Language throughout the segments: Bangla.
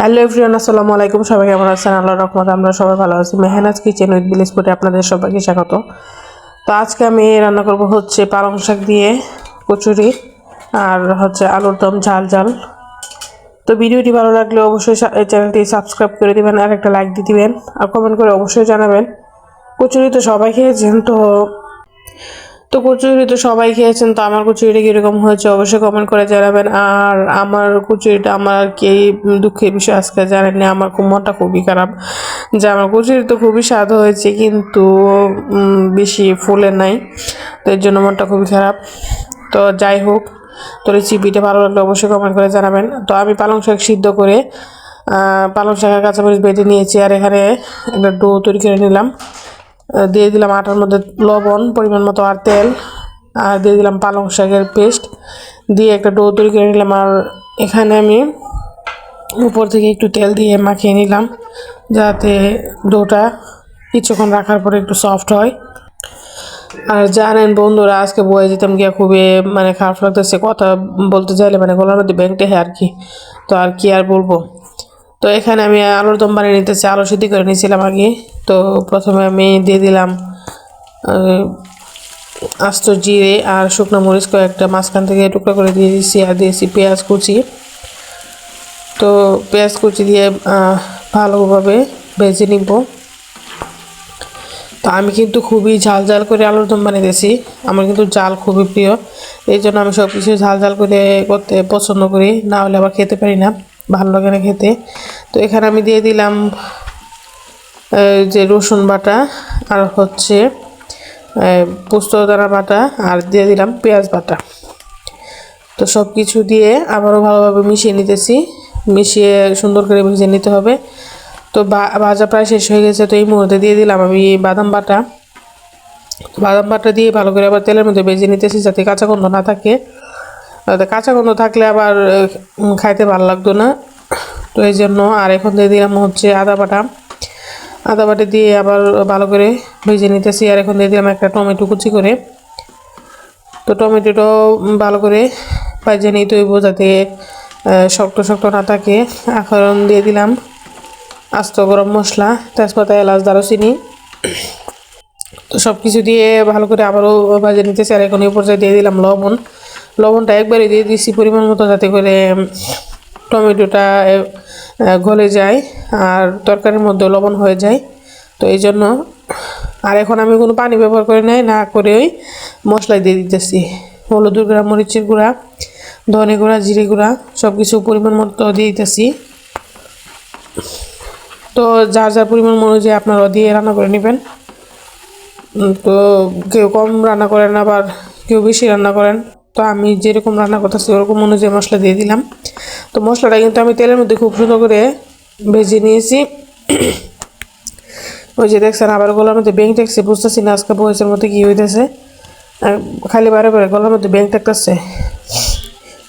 হ্যালো এভরিওয়ান, আসসালামু আলাইকুম। সবাই কেমন আছেন? আল্লাহ রহমত আমরা সবাই ভালো আছি। মেহনাজ কিচেন উইথ ফুডে আপনাদের সবাইকে স্বাগত। তো আজকে আমি রান্না করব হচ্ছে পালং শাক দিয়ে কচুরি আর হচ্ছে আলুর দম ঝাল ঝাল। তো ভিডিওটি ভালো লাগলে অবশ্যই চ্যানেলটি সাবস্ক্রাইব করে দিবেন আর একটা লাইক দিয়ে দিবেন। আর কমেন্ট করে অবশ্যই জানাবেন। কচুরি তো সবাই খেয়েছেন, তো তো কচুরি তো সবাই খেয়েছেন, তো আমার কচুরিটা কীরকম হয়েছে অবশ্যই কমেন্ট করে জানাবেন। আর আমার কচুরিটা আমার কি দুঃখের বিষয় আজকে জানেননি, আমার খুব মনটা খুবই খারাপ যে আমার কচুরি তো খুবই স্বাদ হয়েছে কিন্তু বেশি ফুলে নাই, তো এর জন্য মনটা খুবই খারাপ। তো যাই হোক তো রেসিপিটা ভালো লাগলে অবশ্যই কমেন্ট করে জানাবেন। তো আমি পালং শাক সিদ্ধ করে পালং শাকের কাঁচামরিচ বেটে নিয়েছি, আর এখানে একটা ডো তৈরি করে নিলাম। দিয়ে দিলাম আটার মধ্যে লবণ, পরিমাণ মতো আর তেল, আর দিয়ে দিলাম পালং শাকের পেস্ট। দিয়ে একটা ডো তৈরি করে নিলাম, আর এখানে আমি উপর থেকে একটু তেল দিয়ে মাখিয়ে নিলাম, যাতে ডোটা কিছুক্ষণ রাখার পরে একটু সফট হয়। আর জানেন বন্ধুরা, আজকে বয়ে যেতাম গিয়ে খুবই মানে খারাপ লাগতেছে, কথা বলতে চাইলে মানে গলার মধ্যে ব্যাংকটা আর কি। তো আর কি আর বলব? তো এখানে আমি আলুর দম বানিয়ে নিতেছি, আলু সিদ্ধ করে নিয়েছিলাম আগে। তো প্রথমে আমি দিয়ে দিলাম আস্ত জিরে আর শুকনো মরিচ কয়েকটা, মাঝখান থেকে টুকরো করে দিয়ে দিয়েছি আর দিয়েছি পেঁয়াজ কুচি। তো পেঁয়াজ কুচি দিয়ে ভালোভাবে ভেজে নিব। তো আমি কিন্তু খুবই ঝাল ঝাল করে আলুর দম বানিয়েছি, আমার কিন্তু জাল খুবই প্রিয়। এই জন্য আমি সব কিছু ঝাল ঝাল করে করতে পছন্দ করি, না হলে আবার খেতে পারি না, ভালো লাগে না খেতে। তো এখানে আমি দিয়ে দিলাম যে রসুন বাটা আর হচ্ছে এই, পোস্ত দানা বাটা আর দিয়ে দিলাম পেঁয়াজ বাটা। তো সব কিছু দিয়ে আবারও ভালোভাবে মিশিয়ে নিতেছি। মিশিয়ে সুন্দর করে ভেজে নিতে হবে। তো ভাজা প্রায় শেষ হয়ে গেছে তো এই মুহূর্তে দিয়ে দিলাম আমি বাদাম বাটা। বাদাম বাটা দিয়ে ভালো করে আবার তেলের মধ্যে ভেজে নিতেছি যাতে কাঁচা গন্ধ না থাকে। কাঁচা গন্ধ থাকলে আবার খাইতে ভালো লাগতো না। তো এই জন্য আর এখন দিয়ে দিলাম হচ্ছে আদা বাটা। আদা বাটা দিয়ে আবার ভালো করে ভেজে নিতেছি। আর এখন দিয়ে দিলাম একটা টমেটো কুচি করে। তো টমেটোটাও ভালো করে ভেজে নিতে হইব যাতে শক্ত শক্ত না থাকে। এখন দিয়ে দিলাম আস্ত গরম মশলা, তেজপাতা, এলাচ, দারুচিনি। তো সব কিছু দিয়ে ভালো করে আবারও ভাজে নিতেছি। আর এখন এই পর্যায়ে দিয়ে দিলাম লবণ। লবণটা একবারে দিয়ে দিচ্ছি পরিমাণ মতো যাতে করে টমেটোটা গলে যায় আর তরকারির মধ্যে লবণ হয়ে যায়। তো এই জন্য আর এখন আমি কোনো পানি ব্যবহার করে নাই, না করে ওই মশলা দিয়ে দিতেছি। হলুদ গুঁড়া, মরিচের গুঁড়া, ধনে গুঁড়া, জিরে গুঁড়া সব কিছু পরিমাণ মতো দিয়ে দিতেছি। তো যার যার পরিমাণ অনুযায়ী আপনারা দিয়ে রান্না করে নেবেন। তো কেউ কম রান্না করেন, আবার কেউ বেশি রান্না করেন। তো আমি যেরকম রান্না করতেছি, ওরকম অনুযায়ী মশলা দিয়ে দিলাম। তো মশলাটা কিন্তু আমি তেলের মধ্যে খুব সুন্দর করে ভেজে নিয়েছি। ওই যে দেখছেন, আবার গলার মধ্যে ব্যাংক টেকছে, বুঝতেছি না আজকে বয়সের মধ্যে কি হইতেছে। খালি বারে বারে গলার মধ্যে ব্যাংক টেকতেছে।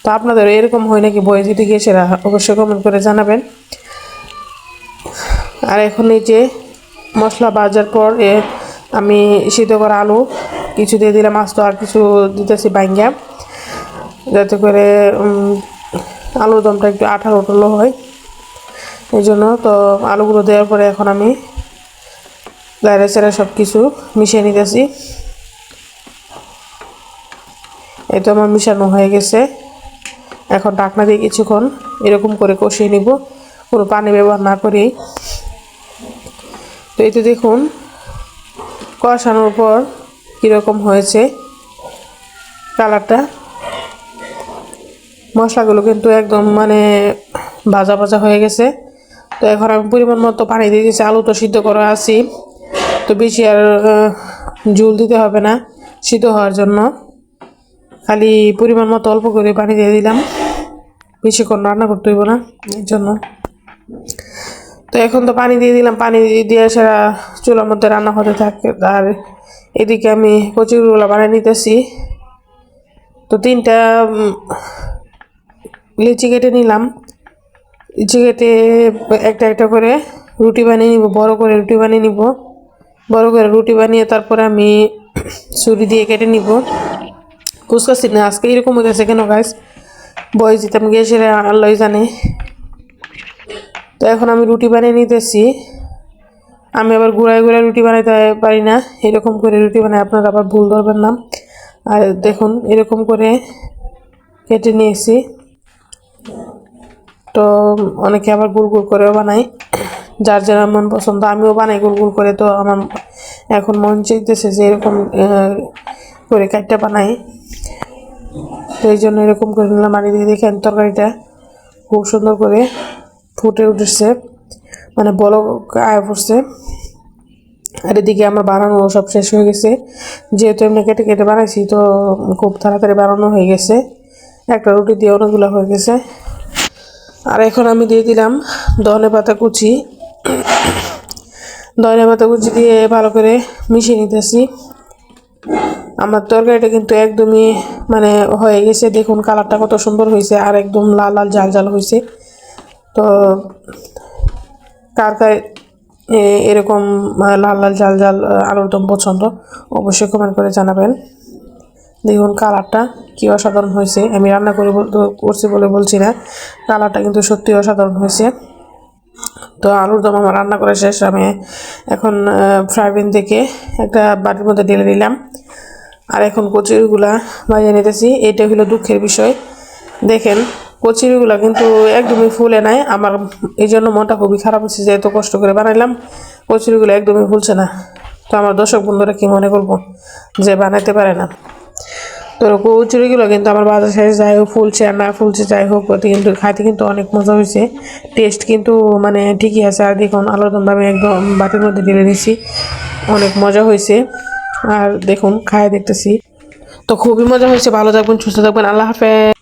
তো আপনাদের এরকম হয় নাকি বয়ে যদি গিয়ে অবশ্যই কমেন্ট করে জানাবেন। আর এখন এই যে মশলা ভাজার পর এ আমি সিদ্ধ করা আলু, কিছু দিয়ে দিলাম আস্ত আর কিছু দিতেছি বাইঙ্গা যাতে করে আলুর দমটা একটু আঠালো উঠল হয়। এই জন্য তো আলুগুলো দেওয়ার পরে এখন আমি লাইড়া চেড়া সব কিছু মিশিয়ে নিতেছি। এই তো আমার মিশানো হয়ে গেছে। এখন ঢাকনা দিয়ে কিছুক্ষণ এরকম করে কষিয়ে নিব, কোনো পানি ব্যবহার না করেই। তো এই তো দেখুন, কষানোর পর কীরকম হয়েছে কালারটা মশলাগুলো কিন্তু একদম মানে ভাজা ভাজা হয়ে গেছে। তো এখন আমি পরিমাণ মতো পানি দিয়ে দিয়েছি, আলু তো সিদ্ধ করা আছি। তো বেশি আর ঝুল দিতে হবে না, সিদ্ধ হওয়ার জন্য। খালি পরিমাণ মতো অল্প করে পানি দিয়ে দিলাম। বেশিক্ষণ রান্না করতে হইব না এর জন্য। তো এখন তো পানি দিয়ে দিলাম, পানি দিয়ে সেটা চুলার মধ্যে রান্না হতে থাকে। আর এদিকে আমি কচুরিগুলো বানিয়ে নিতেছি। তো তিনটা লিচি কেটে নিলাম। লিচি কেটে একটা একটা করে রুটি বানিয়ে নিব, বড় করে রুটি বানিয়ে নিব। বড় করে রুটি বানিয়ে তারপরে আমি ছুরি দিয়ে কেটে নিব। বুঝতেছি না, আজকে এরকম গেছে কেন গাছ বয়স দিতাম গিয়ে সেটা আল্লাহ জানে। তো এখন আমি রুটি বানিয়ে নিতেছি। আমি আবার গুড়ায় গুড়ায় রুটি বানাইতে পারি না, এরকম করে রুটি বানাই আপনারা আবার ভুল ধরবেন না। আর দেখুন, এরকম করে কেটে নিয়েছি। তো অনেকে আবার গুড় গুড় করেও বানাই যার যার মন পছন্দ, আমিও বানাই গুড় গুড় করে। তো আমার এখন মন চাইতেছে যে এরকম করে কাটটা বানাই। তো এই জন্য এরকম করে নিলাম। আর এদিকে দেখেন তরকারিটা খুব সুন্দর করে ফুটে উঠেছে। মানে বড় আয় পড়ছে। আর এদিকে আমার বানানো সব শেষ হয়ে গেছে। যেহেতু এমনি কেটে কেটে বানাইছি, তো খুব তাড়াতাড়ি বানানো হয়ে গেছে। একটা রুটি দিয়ে অনেকগুলো হয়ে গেছে। আর এখন আমি দিয়ে দিলাম ধনে পাতা কুচি। ধনে পাতা কুচি দিয়ে ভালো করে মিশিয়ে নিতেছি। আমার তরকারিটা কিন্তু একদমই মানে হয়ে গেছে। দেখুন কালারটা কত সুন্দর হয়েছে আর একদম লাল লাল জাল জাল হয়েছে। তো কার কার এরকম লাল লাল জাল জাল আলুর দম পছন্দ অবশ্যই কমেন্ট করে জানাবেন। দেখুন কালারটা কি অসাধারণ হয়েছে। আমি রান্না করে করছি বলে বলছি না। কালারটা কিন্তু সত্যি অসাধারণ হয়েছে। তো আলুর দম আমার রান্না করা শেষ। আমি এখন ফ্রাই প্যান থেকে একটা বাটির মধ্যে ঢেলে নিলাম আর এখন কচুরিগুলা বাজিয়ে নিতেছি। এটা হলো দুঃখের বিষয়। দেখেন, কচুরিগুলা কিন্তু একদমই ফুলে নাই। আমার এই জন্য মনটা খুবই খারাপ হচ্ছে যে এত কষ্ট করে বানাইলাম। কচুরিগুলো একদমই ফুলছে না। তো আমার দর্শক বন্ধুরা কি মনে করব? যে বানাইতে পারে না। তো কচুরিগুলো কিন্তু আমার বাজার শেষ যাই হোক, ফুলছে আর না ফুলছে যাই হোক ওতে কিন্তু খাইতে কিন্তু অনেক মজা হয়েছে। টেস্ট কিন্তু মানে ঠিকই আছে। আর দেখুন আলাদা আমি একদম বাটির মধ্যে ঢেলে দিয়েছি। অনেক মজা হয়েছে। আর দেখুন, খায় দেখতেছি। তো খুবই মজা হয়েছে। ভালো থাকবেন, সুস্থ থাকবেন। আল্লাহ হাফেজ।